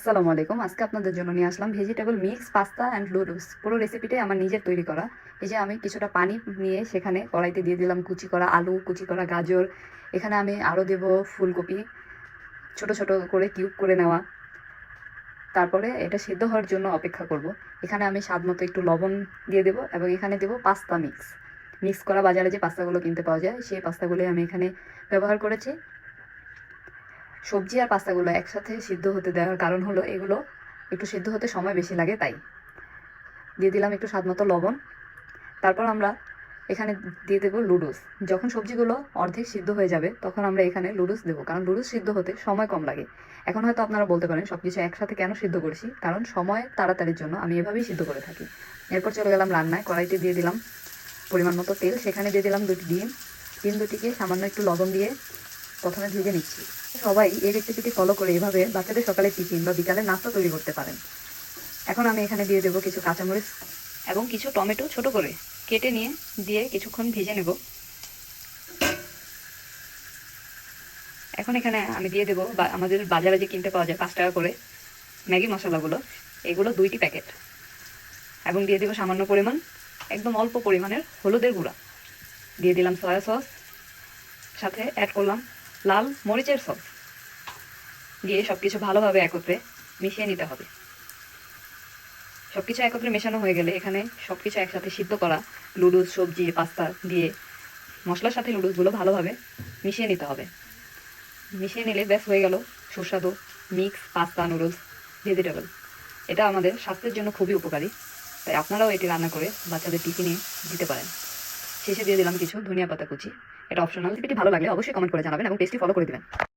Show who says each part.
Speaker 1: আসসালামু আলাইকুম। আজকে আপনাদের জন্য নিয়ে আসলাম vegetable mix pasta and noodles পুরো রেসিপিটাই আমার নিজের তৈরি করা। এই যে আমি কিছুটা পানি নিয়ে সেখানে কড়াইতে দিয়ে দিলাম কুচি করা আলু, কুচি করা গাজর। এখানে আমি আরও দেব ফুলকপি। ছোট ছোট করে কিউব করে নেওয়া। তারপরে এটা সিদ্ধ হওয়ার জন্য অপেক্ষা করব। এখানে আমি স্বাদ মতো একটু লবণ দিয়ে দেবো এবং এখানে দেবো পাস্তা মিক্স মিক্স করা বাজারে যে পাস্তাগুলো কিনতে পাওয়া যায়, সেই পাস্তাগুলোই আমি এখানে ব্যবহার করেছি। সবজি আর পাস্তাগুলো একসাথে সিদ্ধ হতে দেওয়ার কারণ হলো এগুলো একটু সিদ্ধ হতে সময় বেশি লাগে, তাই। দিয়ে দিলাম একটু স্বাদ মতো লবণ। তারপর আমরা এখানে দিয়ে দেবো লুডুস যখন সবজিগুলো অর্ধেক সিদ্ধ হয়ে যাবে, তখন আমরা এখানে লুডুস দেবো, কারণ লুডুস সিদ্ধ হতে সময় কম লাগে। এখন হয়তো আপনারা বলতে পারেন সব কিছু একসাথে কেন সিদ্ধ করছি? কারণ সময় তাড়াতাড়ির জন্য আমি এভাবেই সিদ্ধ করে থাকি। এরপর চলে গেলাম রান্নায়, কড়াইতে দিয়ে দিলাম পরিমাণ মতো তেল। সেখানে দিয়ে দিলাম দুটি ডিম। ডিম দুটিকে সামান্য একটু লবণ দিয়ে প্রথমে ভেজে নিচ্ছি। সবাই এই রেসিপিটি ফলো করে এভাবে বাচ্চাদের সকালে টিফিন বা বিকালে নাস্তা তৈরি করতে পারেন। এখন আমি এখানে দিয়ে দেবো কিছু কাঁচামরিচ এবং কিছু টমেটো ছোট করে কেটে নিয়ে দিয়ে কিছুক্ষণ ভেজে নেব। এখন এখানে আমি দিয়ে দেবো আমাদের বাজারে যে কিনতে পাওয়া যায় পাঁচ টাকা করে ম্যাগি মশলাগুলো, এগুলো দুইটি প্যাকেট। এবং দিয়ে দেবো সামান্য পরিমাণ, একদম অল্প পরিমাণের হলুদের গুঁড়া। দিয়ে দিলাম সয়া সস সাথে অ্যাড করলাম লাল, মরিচের সস দিয়ে সব কিছু ভালোভাবে একত্রে মিশিয়ে নিতে হবে। সব কিছু একত্রে মেশানো হয়ে গেলে এখানে সব কিছু একসাথে সিদ্ধ করা লুডুস সবজি, পাস্তা দিয়ে মশলার সাথে লুডুসগুলো ভালোভাবে মিশিয়ে নিতে হবে। মিশিয়ে নিলে ব্যাস হয়ে গেল সুস্বাদু মিক্স পাস্তা, নুডলস, ভেজিটেবল। এটা আমাদের স্বাস্থ্যের জন্য খুবই উপকারী। তাই আপনারাও এটি রান্না করে বাচ্চাদের টিফিনে দিতে পারেন। শেষে দিয়ে দিলাম কিছু ধনিয়া পাতা কুচি। এটা অপশনাল রেসিপিটি ভালো লাগলে অবশ্যই কমেন্ট করে জানাবেন এবং পেজটি ফলো করে দিবেন।